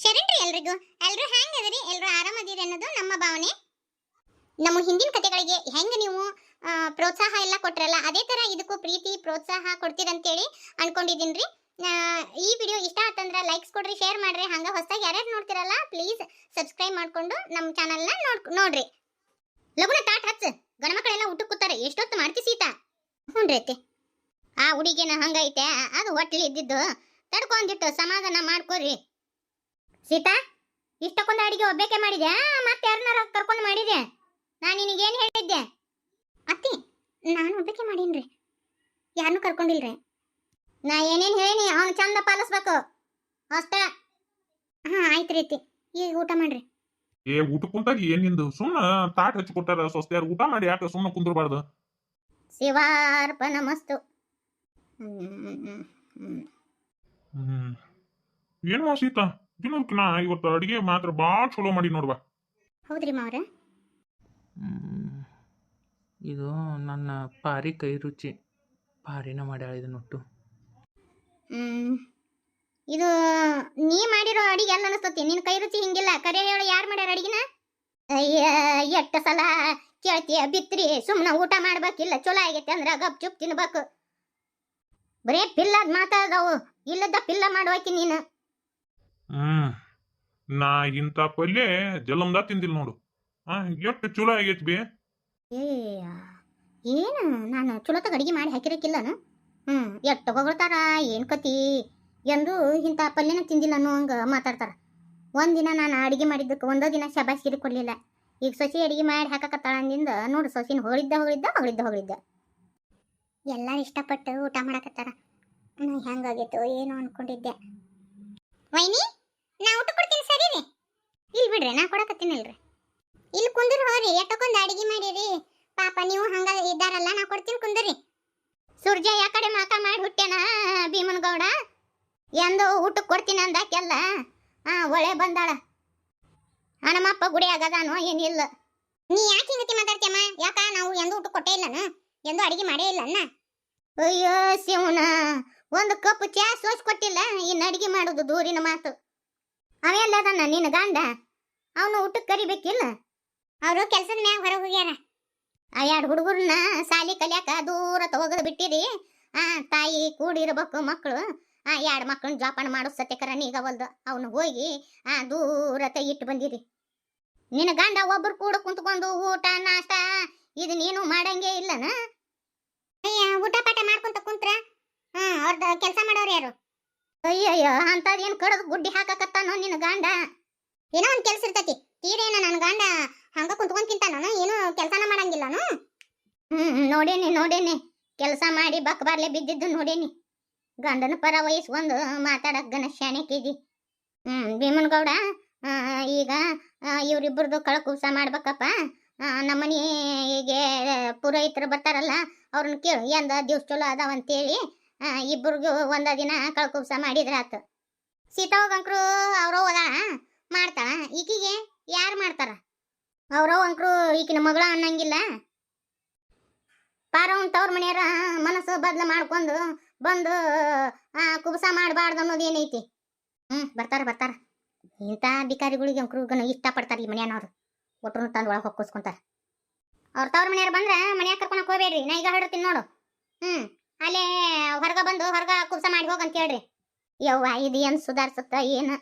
ಶರಣ್ರಿ ಎಲ್ರಿಗೂ. ಎಲ್ರು ಹೆಂಗ್ ಅದರಿ ಎಲ್ರು ಆರಾಮದಿರಿ ಅನ್ನೋದು ನಮ್ಮ ಭಾವನೆ. ನಮ್ಮ ಹಿಂದಿನ ಕಥೆಗಳಿಗೆ ಹೆಂಗ್ ನೀವು ಪ್ರೋತ್ಸಾಹ ಎಲ್ಲ ಕೊಟ್ರಲ್ಲ, ಅದೇ ತರ ಇದಕ್ಕೂ ಪ್ರೀತಿ, ಪ್ರೋತ್ಸಾಹ ಕೊಡ್ತೀರಂತೇಳಿ ಅನ್ಕೊಂಡಿದ್ದೀನಿ ರೀ ಈ ವಿಡಿಯೋ ಇಷ್ಟ ಆತಂದ್ರೆ ಲೈಕ್ಸ್ ಕೊಡ್ರಿ ಶೇರ್ ಮಾಡ್ರಿ. ಹಂಗೆ ಹೊಸದಾಗಿ ಯಾರ್ಯಾರು ನೋಡ್ತಿರಲ್ಲ ಪ್ಲೀಸ್ ಸಬ್ಸ್ಕ್ರೈಬ್ ಮಾಡ್ಕೊಂಡು ನಮ್ಮ ಚಾನಲ್ನ ನೋಡ್, ನೋಡ್ರಿ. ಲಗುನ ತಾಟ್ ಹಚ್ಚ. ಗಣಮಕ್ಕಳೆಲ್ಲ ಊಟಕ್ಕೆ ಕೂತಾರೆ, ಎಷ್ಟೊತ್ತು ಮಾಡ್ತಿ ಸೀತಾ? ಹ್ಞೂ ರೀತಿ ಆ ಹುಡುಗಿನ ಹಂಗೈತೆ, ಅದು ಹೊಟ್ಟಲಿ ಇದ್ದಿದ್ದು. ತಡ್ಕೊಂಡಿಟ್ಟು ಸಮಾಧಾನ ಮಾಡ್ಕೋರಿ. ಸೀತಾ ಇಷ್ಟಕ್ಕೊಂದು ಅಡಿಗೆ ಒಬ್ಬೇಕೆ ಮಾಡಿದೆ ಮತ್ತೆ ಯಾರನ್ನಾರ ಕರ್ಕೊಂಡು ಮಾಡಿದೆ ನಾನು ನಿನಗೇನು ಹೇಳಿದ್ದೆ? ಅತ್ತಿ ನಾನು ಒಬ್ಬಕ್ಕೆ ಮಾಡೀನ್ರಿ. ಯಾರನ್ನೂ ಕರ್ಕೊಂಡಿಲ್ರಿ. ನಾ ಏನೇನು ಹೇಳೀನಿ ಅವನು ಚಂದ ಪಾಲಿಸ್ಬೇಕು. ಅಷ್ಟ. ಹಾ ಆಯ್ತು ರೀತಿ ಈಗ ಊಟ ಮಾಡ್ರಿ. ಏ ಊಟ ಕುಂತಾಗ ಏನ್ ನಿಂದು? ಸುಮ್ಮ ತಾಟ್ ಹಚ್ಚಿ ಕೊಟ್ಟಾರ ಸ್ವಸ್ತ್ಯಾರ. ಊಟ ಮಾಡಿ ಯಾಕೆ ಸುಮ್ಮನೆ ಕುಂದ್ರಬಾರ್ದು? ಶಿವಾರ್ಪಣಮಸ್ತು. ಹ್ಮ್ ಏನು ಸೀತಾ? ದಿನಕ್ಕಿನ ಇವತ್ತು ಅಡಿಗೆ ಮಾತ್ರ ಭಾಳ ಚಲೋ ಮಾಡಿ ನೋಡುವ. ಹೌದ್ರಿ ಮಾವ್ರ? ಇದು ನನ್ನ ಪಾರಿ ಕೈ ರುಚಿ. ಪಾರಿನ ಮಾಡ್ಯಾಳ ಇದನ್ನ ಒಟ್ಟು. ಹ್ಮ್ ಇದು ನೀ ಮಾಡಿರೋ ಅಡಿಗೆ ಎಲ್ಲ ಅನಿಸ್ತತಿ? ನಿನ್ ಕೈ ರುಚಿ ಹಿಂಗಿಲ್ಲ. ಕರೆ ಹೇಳು ಯಾರು ಮಾಡ್ಯಾರ ಅಡಿಗೆನ? ಅಯ್ಯ ಎಷ್ಟು ಸಲ ಕೇಳ್ತೀಯ ಬಿತ್ರಿ ಸುಮ್ಮನೆ ಊಟ ಮಾಡ್ಬೇಕಿಲ್ಲ ಚಲೋ ಆಗೈತೆ ಅಂದ್ರೆ ಗಪ್ ಚುಪ್ ತಿನ್ಬೇಕು. ಬರೇ ಪಿಲ್ಲದ್ ಮಾತಾಡವು ಇಲ್ಲದ ಪಿಲ್ಲ ಮಾಡುವಾಕಿ ನೀನು. ಹ್ಮ್. ನಾ ಇಂತ ಪಲ್ಯ ಜಲಮ್ದ ತಿಂದಿಲ್ಲ ನೋಡು. ಆ ಎಷ್ಟು ಚಲೋ ಆಗೈತಿ ಬಿ. ಏ ಏನು? ನಾನು ಚಲೋತಾಗ ಅಡಿಗೆ ಮಾಡಿ ಹಾಕಿರಕ್ಕಿಲ್ಲನು ಹ್ಮ್ ಎಷ್ಟು ತಗೊಳ್ತಾರ ಏನ್ ಕತಿ? ಎಂದು ಇಂಥ ಪಲ್ಯನ ತಿಂದಿಲ್ಲ ಅನ್ನೋ ಹಂಗ ಮಾತಾಡ್ತಾರ. ಒಂದಿನ ನಾನು ಅಡಿಗೆ ಮಾಡಿದ್ದಕ್ಕೆ ಒಂದೋ ದಿನ ಶಬಾಸ್ಗಿರಿ ಕೊಡಲಿಲ್ಲ. ಈಗ ಸೊಸಿ ಅಡಿಗೆ ಮಾಡಿ ಹಾಕಕತ್ತಾಳ ಅಂದಿಂದ ನೋಡು ಸೊಸಿನ ಹೊಗಳಿದ್ದ ಹೊಗಳಿದ್ದ ಹೊಗಳಿದ್ದ ಹೊಗಳಿದ್ದ. ಎಲ್ಲಾರು ಇಷ್ಟಪಟ್ಟು ಊಟ ಮಾಡಕತ್ತಾರ. ಹೆಂಗಾಗಿತ್ತು ಹೆಂಗಾಗೈತೋ ಏನೋ ಅನ್ಕೊಂಡಿದ್ದೆ. ವೈನಿ, ನಾ ಊಟ ಕೊಡ್ತೀನಿ ಸರಿ ರೀ. ಇಲ್ಲಿ ಬಿಡ್ರಿ, ನಾ ಕೊಡಕತ್ತೀನಿಲ್ರಿ ಇಲ್ಲಿ ಕುಂದ್ರ ಹೋರಿ ಎಷ್ಟಕ್ಕೊಂದು ಅಡಿಗೆ ಮಾಡಿರಿ. ಪಾಪ ನೀವು ಹಂಗ ಇದ್ದಾರಲ್ಲ, ನಾ ಕೊಡ್ತೀನಿ ಕುಂದ್ರಿ. ಸೂರ್ಯ ಯಾ ಕಡೆ ಮಾಕ ಮಾಡಿ ಹುಟ್ಟ್ಯಾನ ಭೀಮನಗೌಡ ಎಂದೋ ಊಟಕ್ಕೆ ಕೊಡ್ತೀನಿ ಅಂದಾಕೆಲ್ಲ, ಆ ಒಳ್ಳೆ ಬಂದಾಳ. ಹಣಮಪ್ಪ ಗುಡಿ ಆಗದಾನೋ ಏನಿಲ್ಲ ನೀ ಯಾಕೆ ಹಿಂಗತಿ ಮಾತಾಡ್ತೀಯಮ್ಮ? ಯಾಕ ನಾವು ಎಂದು ಊಟ ಕೊಟ್ಟೇ ಇಲ್ಲನ? ಎಂದು ಅಡಿಗೆ ಮಾಡೇ ಇಲ್ಲ ಅನ್ನ ಅಯ್ಯೋ, ಶಿವನ. ಒಂದು ಕಪ್ ಚಾ ಸೋಸ್ ಕೊಟ್ಟಿಲ್ಲ ಇನ್ನು ಅಡಿಗೆ ಮಾಡೋದು ದೂರಿನ ಮಾತು. ಅವೆಲ್ಲ ಅವೆಲ್ಲದನ್ನ ನಿನ್ನ ಗಂಡ? ಅವನು ಊಟಕ್ಕೆ ಕರಿಬೇಕಿಲ್ಲ? ಅವರು ಕೆಲಸದ ಮ್ಯಾಗ ಹೊರಗೆ ಹೋಗ್ಯಾರ. ಆ ಎರಡು ಹುಡುಗರನ್ನ ಸಾಲಿ ಕಲಿಯಾಕ ದೂರ ತಗೋಗದ್ ಬಿಟ್ಟಿರಿ ಆ ತಾಯಿ ಕೂಡಿರ್ಬೇಕು ಮಕ್ಕಳು. ಆ ಎರಡು ಮಕ್ಕಳನ್ನ ಜೋಪಾನ ಮಾಡೋ ಸತ್ಯಕರ ನೀಗವಲ್ದು ಅವನು ಹೋಗಿ ಆ ದೂರತ ಇಟ್ಟು ಬಂದಿರಿ ನಿನ್ನ ಗಂಡ ಒಬ್ಬರು ಕೂಡ ಕುಂತ್ಕೊಂಡು ಊಟ, ನಾಷ್ಟ, ಇದು ನೀನು ಮಾಡಂಗೆ ಇಲ್ಲನ? ಅಯ್ಯ, ಊಟ ಪಾಠ ಮಾಡ್ಕೊಂತ ಕುಂತ್ರ? ಹಾ ಅವ್ರದ್ದು ಕೆಲಸ ಮಾಡೋರು ಯಾರು? ಅಯ್ಯಯ್ಯೋ ಏನ್ ಕಡದು ಗುಡ್ಡಿ ಹಾಕಕತ್ತಾನೋ ನಿನ್ನ ಗಂಡ? ಏನೋ ಒಂದ್ ಕೆಲ್ಸ ಇರ್ತೈತಿ. ತೀರೇನ ನನ್ನ ಗಂಡ? ಹಂಗ ಕುಂತ್ಕೊಂಡ್ ತಿಂತಾನ ಏನು ಕೆಲ್ಸನ ಮಾಡಂಗಿಲ್ಲನು? ಹ್ಮ್ ನೋಡೇನಿ ನೋಡೇನಿ. ಕೆಲಸ ಮಾಡಿ ಬಕ್ ಬರ್ಲೆ ಬಿದ್ದಿದ್ದು ನೋಡೇನಿ. ಗಂಡನ ಪರ ವಹಿಸ್ಕೊಂಡು ಮಾತಾಡಕ್ ಗನ ಶಾಣೆಕಿದಿ ಹ್ಮ್ ಭೀಮನ್ಗೌಡ ಈಗ ಇವ್ರಿಬ್ರದ್ದು ಕಳ ಕಳಕುಸ ಮಾಡ್ಬೇಕಪ್ಪ. ನಮ್ಮನಿ ನಮ್ಮನಿಗೆ ಪುರೋಹಿತರು ಬರ್ತಾರಲ್ಲ ಅವ್ರನ್ನ ಕೇಳು ಎಂದ ದಿವ್ಸ ಚಲೋ ಅದಾವ ದಿನ ಒಂದ ದಿನ ಕಳಕುಸ ಮಾಡಿದ್ರಾತು ಸೀತಾವಗಂಕ್ರು ಅವರ ಅದಾಳ ಮಾಡ್ತಾಳ. ಈಕಿಗೆ ಯಾರು ಮಾಡ್ತಾರ? ಅವ್ರವ್ ಅಂಕ್ರು ಈಕಿನ ಮಗಳ ಅನ್ನಂಗಿಲ್ಲ. ಪಾರವನ್ ತವ್ರ ಮನೆಯರ ಮನಸ್ಸು ಬದ್ಲು ಮಾಡ್ಕೊಂಡು ಬಂದು ಕುಬಸ ಮಾಡಬಾರ್ದು ಅನ್ನೋದು ಏನೈತಿ? ಹ್ಮ್, ಬರ್ತಾರ ಬರ್ತಾರ. ಇಂಥ ಬಿಕಾರಿಗಳಿಗೆ ಅಂಕರುಗನು ಇಷ್ಟಪಡ್ತಾರೆ ಈ ಮನೆಯನ್ನವ್ರು ಒಟ್ಟರು ತಂದು ಒಳಗೆ ಹೊಕ್ಕಿಸ್ಕೊಂತಾರೆ. ಅವ್ರ ತವ್ರ ಮನೆಯವ್ರು ಬಂದ್ರೆ ಮನೆಯಾಗ ಕರ್ಕೊಳಕ್ ಹೋಗ್ಬೇಡ್ರಿ. ನಾ ಈಗ ಹೇಳ್ತೀನಿ ನೋಡು. ಹ್ಮ್. ಅಲ್ಲೇ ಹೊರಗ ಬಂದು ಹೊರಗ ಕುಬ್ಸ ಮಾಡಿ ಹೋಗಂತ ಹೇಳ್ರಿ. ಯವ್ವ ಇದು ಏನು ಸುಧಾರ್ಸುತ್ತ ಏನು?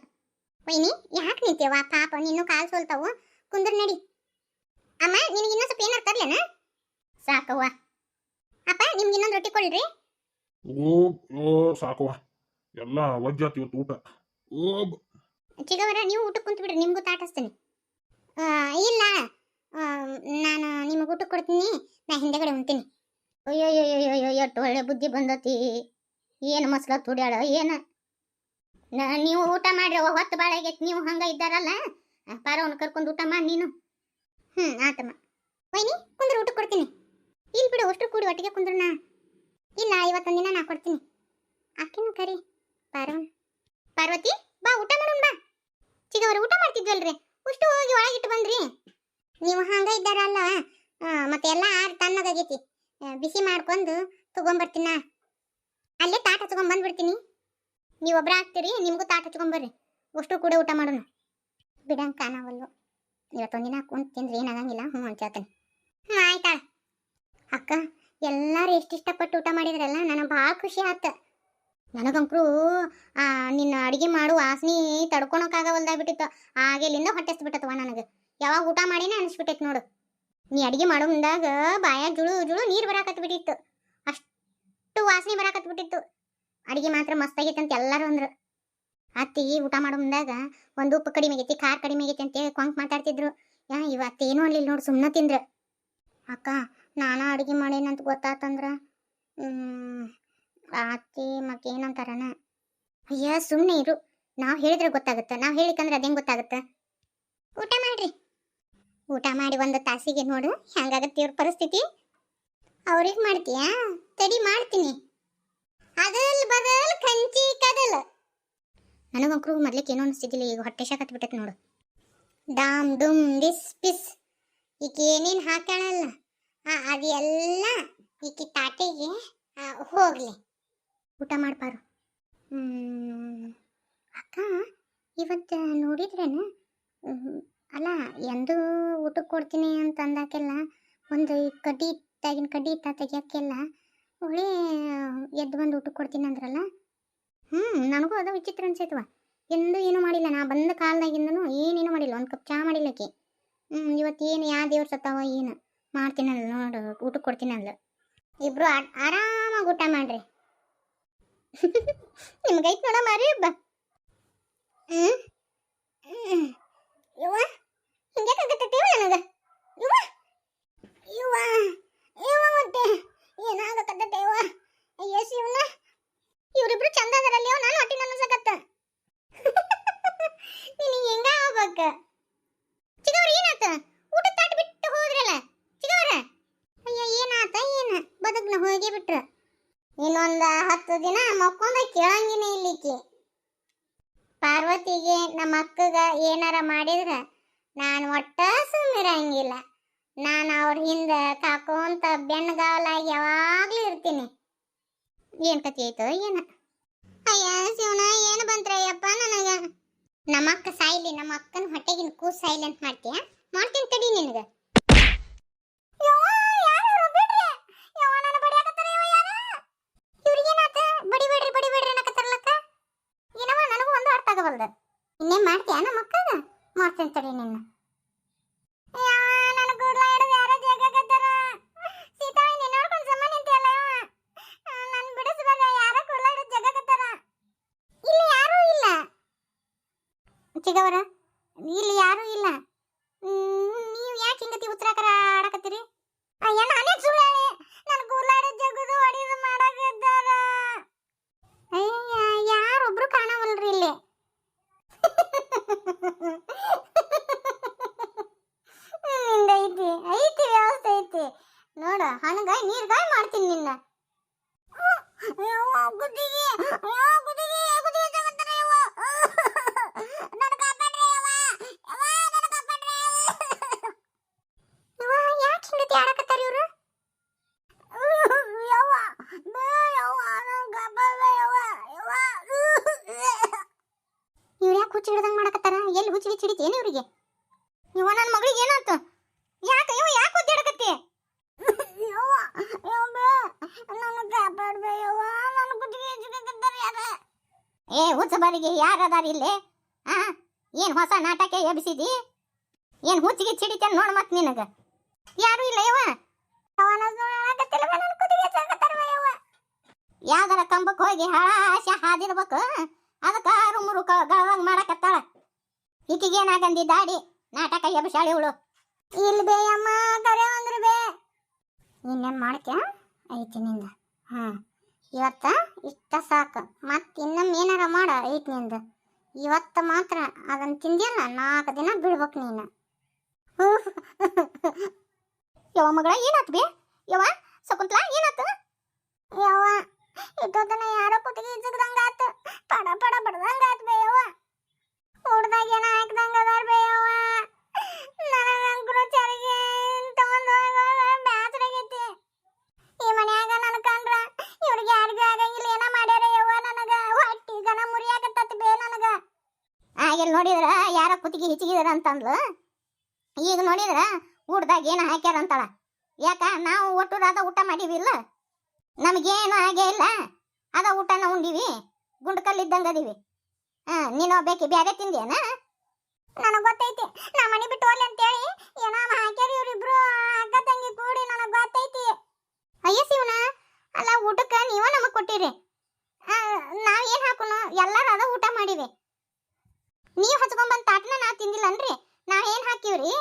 ವೈನಿ ಯಾಕೆ ನಿಂತೇವ ಪಾಪ ನಿನ್ನೂ ಕಾಲು ಸೋಲ್ತಾವು. ಕುಂದ್ರ ನಡಿ. ಅಮ್ಮ ನಿನಗೆ ಇನ್ನೊಂದು ಸ್ವಲ್ಪ ಏನಾರು ತರ್ಲೇನ? ಸಾಕವ್ವ. ಅಪ್ಪ ನಿಮ್ಗೆ ಇನ್ನೊಂದು ರೊಟ್ಟಿ ಕೊಡ್ರಿ. ಓ ಓ ಸಾಕವ್ವ. ಎಲ್ಲ ವಜ್ಜಾತಿ ಇವತ್ತು ಊಟ. ಓ ಚಿಗವರ ನೀವು ಊಟಕ್ಕೆ ಕುಂತು ಬಿಡ್ರಿ ನಿಮಗೂ ತಾಟಿಸ್ತೀನಿ ಆ, ಇಲ್ಲ. ನಾನು ನಿಮಗೆ ಊಟಕ್ಕೆ ಕೊಡ್ತೀನಿ ನಾ ಹಿಂದೆಗಡೆ ಉಣ್ತೀನಿ. ಅಯ್ಯೋ ಎಷ್ಟು ಒಳ್ಳೆ ಬುದ್ಧಿ ಬಂದತಿ ಏನು ಮಸ್ಲ ತುಡ್ಯಾಳ ಏನು ನೀವು ಊಟ ಮಾಡ್ರಿ ಹೊತ್ತು ಭಾಳ ನೀವು ಹಂಗ ಇದ್ದಾರಲ್ಲ ಪಾರವನ್ನ ಕರ್ಕೊಂಡು ಊಟ ಮಾಡಿ ನೀನು ಹ್ಞೂ ಆತಮ್ಮ ವೈನಿ ಕುಂದ್ರ ಊಟ ಕೊಡ್ತೀನಿ ಇಲ್ಲಿ ಬಿಡು ಅಷ್ಟು ಕೂಡಿ ಒಟ್ಟಿಗೆ ಕುಂದ್ರಣ ಇಲ್ಲ ಇವತ್ತೊಂದು ದಿನ ನಾ ಕೊಡ್ತೀನಿ ಆಕಿನೂ ಕರಿ ಪಾರವನ್ ಪಾರ್ವತಿ ಬಾ ಊಟ ಮಾಡೋಣ ಬಾ ಚಿಗವರು ಊಟ ಮಾಡ್ತಿದ್ವಲ್ರಿ ಉಷ್ಟು ಹೋಗಿ ಒಳಗಿಟ್ಟು ಬಂದ್ರಿ ನೀವು ಹಂಗ ಇದ್ದಾರಲ್ಲ ಮತ್ತೆ ಎಲ್ಲ ಆರ್ ತಣ್ಣಗಾಗೈತಿ ಆ, ಬಿಸಿ ಮಾಡ್ಕೊಂಡು ತಗೊಂಬರ್ತೀನ? ಅಲ್ಲೇ ತಾಟ ಹಚ್ಕೊಂಡ್ ಬಂದ್ಬಿಡ್ತೀನಿ. ನೀವು ಒಬ್ರ ಹಾಕ್ತೀರಿ ನಿಮಗೂ ತಾಟ ಹಚ್ಕೊಂಬರ್ರಿ ಅಷ್ಟು ಕೂಡ ಊಟ ಮಾಡೋಣ ಬಿಡಂಗ್ ಎಷ್ಟೋ ದಿನ ಕುಂತು ತಿಂದ್ರೆ ಏನಾಗಂಗಿಲ್ಲ, ಹ್ಞೂ ಹೇಳ್ತೀನಿ. ಹ್ಞೂ, ಆಯ್ತಾ? ಅಕ್ಕ, ಎಲ್ಲರೂ ಎಷ್ಟು ಇಷ್ಟಪಟ್ಟು ಊಟ ಮಾಡಿದ್ರಲ್ಲ, ನನಗೆ ಭಾಳ ಖುಷಿ ಆತ. ನನಗಂಕರು ನಿನ್ನ ಅಡುಗೆ ಮಾಡು ವಾಸನೆ ತಡ್ಕೊಳಕ್ಕಾಗವಲ್ದಾಗ್ಬಿಟ್ಟಿತ್ತು. ಹಾಗೆಲ್ಲಿಂದ ಹೊಟ್ಟೆ ಬಿಟ್ಟತ್ವ ನನಗೆ. ಯಾವಾಗ ಊಟ ಮಾಡಿನೇ ಅನಿಸ್ಬಿಟ್ಟೈತೆ ನೋಡು. ನೀ ಅಡಿಗೆ ಮಾಡೋ ಮುಂದಾಗ ಬಾಯಾಗ ಜುಳು ಜುಳು ನೀರು ಬರಾಕತ್ ಬಿಟ್ಟಿತ್ತು ಅಷ್ಟು ವಾಸನೆ ಬರಾಕತ್ ಬಿಟ್ಟಿತ್ತು ಅಡಿಗೆ ಮಾತ್ರ ಮಸ್ತಾಗೈತೆ ಅಂತ ಎಲ್ಲರೂ ಅಂದ್ರು. ಅತ್ತಿ ಊಟ ಮಾಡೋ ಮುಂದಾಗ ಒಂದು ಉಪ್ಪು ಕಡಿಮೆ ಆಗೈತಿ, ಖಾರ ಕಡಿಮೆ ಆಗೈತಿ ಅಂತ ಕೊಂಕ್ ಮಾತಾಡ್ತಿದ್ರು. ಯಾ, ಇವತ್ತು ಏನೂ ಅಲ್ಲಿಲ್ಲ ನೋಡಿ ಸುಮ್ಮನೆ ತಿಂದ್ರು. ಅಕ್ಕ, ನಾನು ಅಡಿಗೆ ಮಾಡೇನಂತ ಗೊತ್ತಾತಂದ್ರ ಅತ್ತಿ ಮತ್ತೇನಂತಾರನ ಅಯ್ಯ ಸುಮ್ಮನೆ ಇರು. ನಾವು ಹೇಳಿದ್ರೆ ಗೊತ್ತಾಗುತ್ತೆ. ನಾವು ಹೇಳಿಕಂದ್ರೆ ಅದೇನು ಗೊತ್ತಾಗುತ್ತೆ? ಊಟ ಮಾಡ್ರಿ. ಊಟ ಮಾಡಿ ಒಂದು ತಾಸಿಗೆ ನೋಡು ಹೆಂಗಾಗತ್ತೆ ಇವ್ರ ಪರಿಸ್ಥಿತಿ? ಅವ್ರಿಗೆ ಮಾಡ್ತೀಯಾ? ತಡಿ ಮಾಡ್ತೀನಿ. ಅದಲ್ ಬದಲ್ ಕಂಚಿ ಕದಲ್. ನನಗಂಕ್ರು ಮೊದ್ಲಿಕ್ಕೆ ಏನೋ ಅನಿಸ್ತಿದ್ದಿಲ್ಲ, ಈಗ ಹೊಟ್ಟೆ ಶಾಕತ್ ಬಿಟ್ಟೈತೆ ನೋಡು. ಡಾಮ್ ಡುಮ್ ಡಿಸ್ ಪಿಸ್. ಈಗ ಏನೇನು ಹಾಕ್ಯಾಳಲ್ಲ, ಆ ಅದೆಲ್ಲ ಈಕಿ ತಾಟೆಗೆ ಹೋಗ್ಲಿ. ಊಟ ಮಾಡ್ಬಾರು ಅಕ್ಕ, ಇವತ್ತು ನೋಡಿದ್ರೇನು ಅಲ್ಲ, ಎಂದು ಊಟಕ್ಕೆ ಕೊಡ್ತೀನಿ ಅಂತ ಅಂದಾಕೆಲ್ಲ ಒಂದು ಕಡ್ಡಿ ತಾಗಿನ ಕಡ್ಡಿ ಇತ್ತ ತೆಗಿಯೋಕ್ಕೆಲ್ಲ ಹುಳಿ, ಎದ್ದು ಬಂದು ಊಟಕ್ಕೆ ಕೊಡ್ತೀನಿ ಅಂದ್ರಲ್ಲ? ಹ್ಞೂ ನನಗೂ ಅದು ವಿಚಿತ್ರ ಅನ್ಸೈತವ ಎಂದು ಏನೂ ಮಾಡಿಲ್ಲ, ನಾ ಬಂದ ಕಾಲದಾಗಿಂದನೂ ಏನೇನು ಮಾಡಿಲ್ಲ, ಒಂದು ಕಪ್ ಚಾ ಮಾಡಿಲ್ಲಕ್ಕೆ ಹ್ಞೂ ಇವತ್ತು ಏನು ಯಾವ ದೇವ್ರ ಸತ್ತಾವ, ಏನು? ಮಾಡ್ತೀನಲ್ಲ ನೋಡು ಊಟಕ್ಕೆ ಅಂದ್ಲು. ಇಬ್ರು ಆರಾಮಾಗಿ ಊಟ ಮಾಡ್ರಿ. ನಿಮ್ಗೈತ್ ನೋಡ ಮಾರಿ ಹಬ್ಬ ಹ್ಞೂ ಯವ್ವ ಹಿಂಗ್ಯಾಕಾಗತ್ತೈತಿವ ನನಗೆ? ಯವ್ವ ಯವ್ವ ಯವ್ವ ಮತ್ತೆ ಏನಾಗಕತ್ತೈತೆ ಯವ್ವ? ಅಯ್ಯ ಇವನ ಇವರಿಬ್ರು ಚಂದ ಅದರಲ್ಲಿ ನಾನು ಹೊಟ್ಟಿ ನನಸಕತ್ತ ನೀನು ಹೆಂಗ ಆಗ್ಬೇಕ? ಚಿಗವ್ರ, ಏನಾತ? ಊಟ ತಾಟ್ ಬಿಟ್ಟು ಹೋದ್ರಲ್ಲ, ಚಿಗವ್ರ? ಅಯ್ಯ, ಏನಾತ, ಏನ? ಬದುಕ್ನ ಹೋಗಿ ಬಿಟ್ರ. ಇನ್ನೊಂದು ಹತ್ತು ದಿನ ಮಕ್ಕೊಂದ ಕೇಳಂಗಿನ ಇಲ್ಲಿಕಿ. ಪಾರ್ವತಿಗೆ ನಮ್ಮ ಅಕ್ಕಗ ಏನಾರ ಮಾಡಿದ್ರ ನಾನು ಒಟ್ಟ ಸುಮ್ಮಿರಂಗಿಲ್ಲ ನಾನು ಅವ್ರ ಹಿಂದ ಕಾಕೋಂತ ಬೆಣ್ಣಗಾವಲಾಗಿ ಯಾವಾಗ್ಲೂ ಇರ್ತೀನಿ. ಏನ್ ಕತಿ ಆಯ್ತು ಏನ. ಅಯ್ಯ ಶಿವನ ಏನು ಬಂತ್ರಯ್ಯಪ್ಪ ನನಗ? ನಮ್ಮ ಅಕ್ಕ ಸಾಯ್ಲಿ ನಮ್ಮ ಅಕ್ಕನ ಹೊಟ್ಟೆಗಿನ ಕೂಸ್ ಸಾಯ್ಲಿ ಅಂತ ಮಾಡ್ತೀಯ? ಮಾಡ್ತೀನಿ ತಡಿ ನಿನಗ ಯವ್ವ, ಯಾರ್ ಇವ್ರು? ಬಿಡ್ರಿ. ಯವ್ವ, ನನ್ನ ಬಡಿಯಾಕತ್ತಾರ ಯವ್ವ ಯಾರು? ಇವ್ರಿಗೇನಾತ? ಬಡಿಬೇಡ್ರಿ ಬಡಿಬೇಡ್ರಿ ಅನ್ನಕತ್ತಾರಲ್ಲಕ್ಕ ಏನವ ನನಗೂ ಒಂದು ಅರ್ಥ ಆಗವಲ್ದು ಇನ್ನೇನ್ ಮಾಡ್ತೀಯ? ನಮ್ಮ ಅಕ್ಕಗ ಮಾಡ್ತೀನಿ ತಡಿ ನಿನ್ನ. ನೀನ್ ಚಿಗವರ, ಇಲ್ಲಿ ಯಾರು ಇಲ್ಲ. ನೀವು ಯಾಕೆ ಹಿಂಗತಿ ಉತ್ತರಾಕರ ಆಡಕತ್ತೀರಿ? ಅಯ್ಯ, ನಾನೇ ಸುಳ್ಳು ಹೇಳಿ. ನನ್ನ ಜಗದು ಹೊಡೆದು ಮಾಡಕತ್ತಾರ ಅಯ್ಯ, ಯಾರೊಬ್ರು ಕಾಣವಲ್ರಿ ಇಲ್ಲಿ? ಐತಿ ಐತಿ ವ್ಯವಸ್ಥೆ ಐತಿ. ನೋಡ ಹಣಗಾಯಿ ನೀರ್ಗಾಯಿ ಮಾಡ್ತೀನಿ ನಿನ್ನ. ಗುದ್ದಿಗೆ, ಗುದ್ದಿಗೆ ತಗೊಂತಾರೆ ಯವ್ವ. ನನ್ನ ಕಾಪಾಡ್ರಿ ಯವ್ವ. ಯವ್ವ, ನನ್ನ ಕಾಪಾಡ್ರಿ. ಯವ್ವ, ಯಾಕ್ ಹಿಂಗತಿ ಆಡಕತ್ತಾರ ಇವ್ರು? ಯವ್ವ, ಬೇ ಯವ್ವ, ನನ್ನ ಕಾಪಾಡ್ರಿ ಯವ್ವ. ಯವ್ವ. ಇವ್ರು ಯಾಕೆ ಹುಚ್ಚು ಹಿಡ್ದಂಗ್ ಮಾಡಕತ್ತಾರ ಎಲ್ಲಿ ಏನು ಇವ್ರಿಗೆ? ಇವ ನನ್ನ ಮಗಳಿಗೆ ಏನಾಯ್ತು? ಯಾಕೆ ಇವ ಯಾಕೆ ಒದ್ದಾಡಕತ್ತಿ ಏ, ಹುಚ್ಚ ಬಾರಿಗೆ ಯಾರು ಅದಾರ ಇಲ್ಲಿ? ಆ, ಏನ್ ಹೊಸ ನಾಟಕ ಎಬ್ಸಿದಿ? ಏನ್ ಹುಚ್ಚಿಗೆ ಚಿಡಿತೇನ್ ನೋಡ್ ಮತ್ ನಿನಗ? ಯಾರು ಇಲ್ಲ, ಯವ್ವ? ಯಾವ್ದಾರ ಕಂಬಕ್ಕೆ ಹೋಗಿ ಹಳಾಶ ಹಾದಿರ್ಬೇಕು? ಅದಕ್ಕ ರುಮುರು ಗಳವಂಗ್ ಮಾಡಕತ್ತಾಳ? ಈಕಿಗೆ ಏನಾಗಂದಿ ದಾಡಿ ನಾಟಕ ಎಬ್ಸಾಳಿ ಇವಳು ಇಲ್ಲಿ ಬೇ ಅಮ್ಮ ಕರೆ ಅಂದ್ರೆ ಬೇ. ಇನ್ನೇನ್ ಮಾಡ್ಕೆ ಐತಿ ನಿಂದ. ಹಾ. ಇವತ್ತ ಇಷ್ಟ ಸಾಕು. ಮತ್ ಇನ್ನೊಮ್ಮೆ ಏನಾರ ಮಾಡ ಐತಿ ನಿಂದ. ಇವತ್ತ ಮಾತ್ರ ಅದನ್ನ ತಿಂದಿಲ್ಲ ನಾಲ್ಕು ದಿನ ಬಿಡ್ಬೇಕು ನೀನು. ಯವ ಮಗಳ ಏನಾತ್ ಬೇ? ಯವ ಶಕುಂತ್ಲಾ ಏನಾತ? ಯವ ಇಟ್ಟೋತನ ಯಾರೋ ಕುತ್ತಿಗೆ ಆತು ಪಡ ಪಡ ಬಡ್ದಂಗ ಅಂತಂದ್ಲು. ಈಗ ನೋಡಿದ್ರ ಊಟದಾಗ ಏನು ಹಾಕ್ಯಾರ ಅಂತಾಳ. ಯಾಕ, ನಾವು ಒಟ್ಟು ಅದ ಊಟ ಮಾಡೀವಿಲ್ಲ ನಮಗೇನು ಆಗೇ ಇಲ್ಲ. ಅದ ಊಟನ ಉಂಡಿವಿ, ಗುಂಡ್ಕಲ್ ಇದ್ದಂಗ ಅದೀವಿ. ಹಾ, ನೀನು ಬೇಕಿ ಬೇರೆ ತಿಂದೇನ ನನಗೆ ಗೊತ್ತೈತಿ. ನಾ ಮನೆ ಬಿಟ್ಟು ಹೋಗ್ಲಿ ಅಂತೇಳಿ ಏನೋ ಹಾಕ್ಯಾರ ಇವ್ರಿಬ್ರು ಅಕ್ಕ ತಂಗಿ ಕೂಡಿ ನನಗೆ ಗೊತ್ತೈತಿ. ಅಯ್ಯ ಶಿವನ, ಅಲ್ಲ ಊಟಕ್ಕೆ ನೀವ ನಮಗೆ ಕೊಟ್ಟಿರಿ. ಏನ್ ಹಾಕೋಣ ಎಲ್ಲರೂ ಅದ ಊಟ ಮಾಡಿವಿ. ನೀವ್ ಹಚ್ಕೊಂಡ್ ತಾಟ್ನ ನಾ ತಿಂದಿಲ್ಲನ್ರಿ? ನಾವ್ ಏನ್ ಹಾಕಿವ್ರಿ?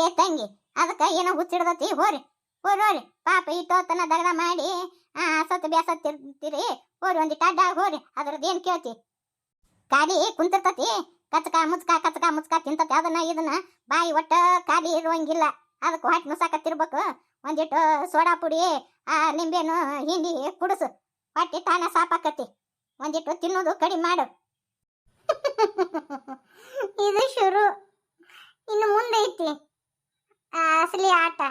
ಏ ತಂಗಿ, ಅದಕ್ಕ ಏನೋ ಹುಚ್ಚಿಡ್ದತಿ, ಹೋರಿ ಹೋರಿ ಪಾಪ ಇಟ್ಟೋತನ ದಗದ ಮಾಡಿ, ಆ, ಸತ್ ಬ್ಯಾಸತ್ತಿರ್ತೀರಿ ಹೋರಿ, ಒಂದಿಟ್ಟು ಅಡ್ಡ ಹೋರಿ ಅದ್ರದ್ದು ಕೇಳ್ತಿ? ಖಾಲಿ ಕುಂತಿರ್ತತಿ, ಕಚ್ಕ ಮುಚ್ಕ ಕಚ್ಕ ಮುಚ್ಕ ತಿಂತತಿ, ಅದನ್ನ ಇದನ್ನ ಬಾಯಿ ಒಟ್ಟ ಖಾಲಿ ಇರುವಂಗಿಲ್ಲ. ಅದಕ್ಕೆ ಹೊಟ್ಟೆ ನುಸಾಕತ್ತಿರ್ಬೇಕು ಒಂದಿಟ್ಟು ಸೋಡಾ ಪುಡಿ, ಆ ನಿಂಬೆನು ಹಿಂಡಿ ಕುಡಿಸು. ಹೊಟ್ಟೆ ತಾನ ಸಾಪಾಕತಿ ಒಂದಿಟ್ಟು ತಿನ್ನೋದು ಕಡಿಮೆ ಮಾಡು. ಇದು ಶುರು. ಇನ್ನು ಮುಂದೆ ಐತಿ. ಅಸಲಿ ಆಟ.